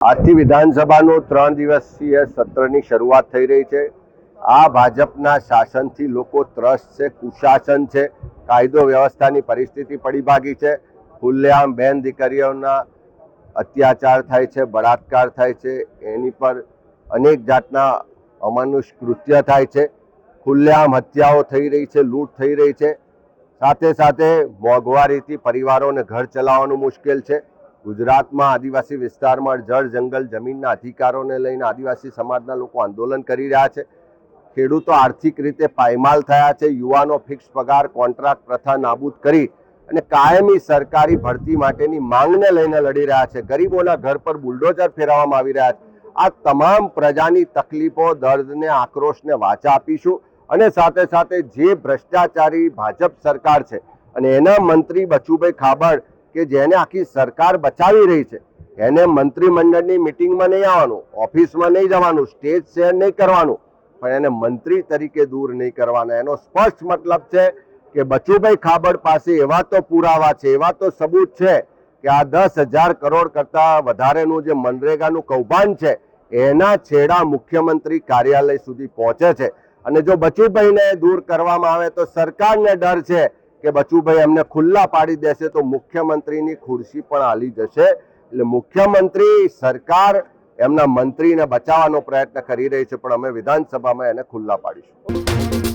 આજથી વિધાનસભાનું ત્રણ દિવસીય સત્રની શરૂઆત થઈ રહી છે. આ ભાજપના શાસનથી લોકો ત્રસ્ત છે, કુશાસન છે, કાયદો વ્યવસ્થાની પરિસ્થિતિ પડી ભાગી છે. ખુલ્લેઆમ બેન દીકરીઓના અત્યાચાર થાય છે, બળાત્કાર થાય છે, એની પર અનેક જાતના અમાનુષ કૃત્ય થાય છે. ખુલ્લેઆમ હત્યાઓ થઈ રહી છે, લૂંટ થઈ રહી છે. સાથે સાથે મોંઘવારીથી પરિવારોને ઘર ચલાવવાનું મુશ્કેલ છે. ગુજરાતમાં આદિવાસી વિસ્તારમાં જળ, જંગલ, જમીનના અધિકારોને લઈને આદિવાસી સમાજના લોકો આંદોલન કરી રહ્યા છે. ખેડૂતો આર્થિક રીતે પાયમાલ થયા છે. યુવાનો ફિક્સ પગાર, કોન્ટ્રાક્ટ પ્રથા નાબૂદ કરી અને કાયમી સરકારી ભરતી માટેની માંગને લઈને લડી રહ્યા છે. ગરીબોના ઘર પર બુલડોઝર ફેરવવામાં આવી રહ્યા છે. આ તમામ પ્રજાની તકલીફો, દર્દને, આક્રોશને વાચા આપીશું અને સાથે સાથે જે ભ્રષ્ટાચારી ભાજપ સરકાર છે અને એના મંત્રી બચુભાઈ ખાબડ કે જેને આખી સરકાર બચાવી રહી છે. એને મંત્રીમંડળની મિટિંગમાં નહીં આવવાનું, ઓફિસમાં નહીં જવાનું, સ્ટેજ શેર નહીં કરવાનું. પણ એને મંત્રી તરીકે દૂર નહીં કરવાના. એનો સ્પષ્ટ મતલબ છે કે બચુભાઈ ખાબડ પાસે એવા તો પુરાવા છે, એવા તો સબૂત છે કે આ દસ હજાર કરોડ કરતાં વધારેનું જે મનરેગાનું કૌભાંડ છે, એના છેડા મુખ્યમંત્રી કાર્યાલય સુધી પહોંચે છે. અને જો બચુભાઈને દૂર કરવામાં આવે તો સરકારને ડર છે કે બચુભાઈ એમને ખુલ્લા પાડી દેશે તો મુખ્યમંત્રીની ખુરશી પણ હાલી જશે. એટલે મુખ્યમંત્રી, સરકાર એમના મંત્રીને બચાવવાનો પ્રયત્ન કરી રહી છે, પણ અમે વિધાનસભામાં એને ખુલ્લા પાડીશું.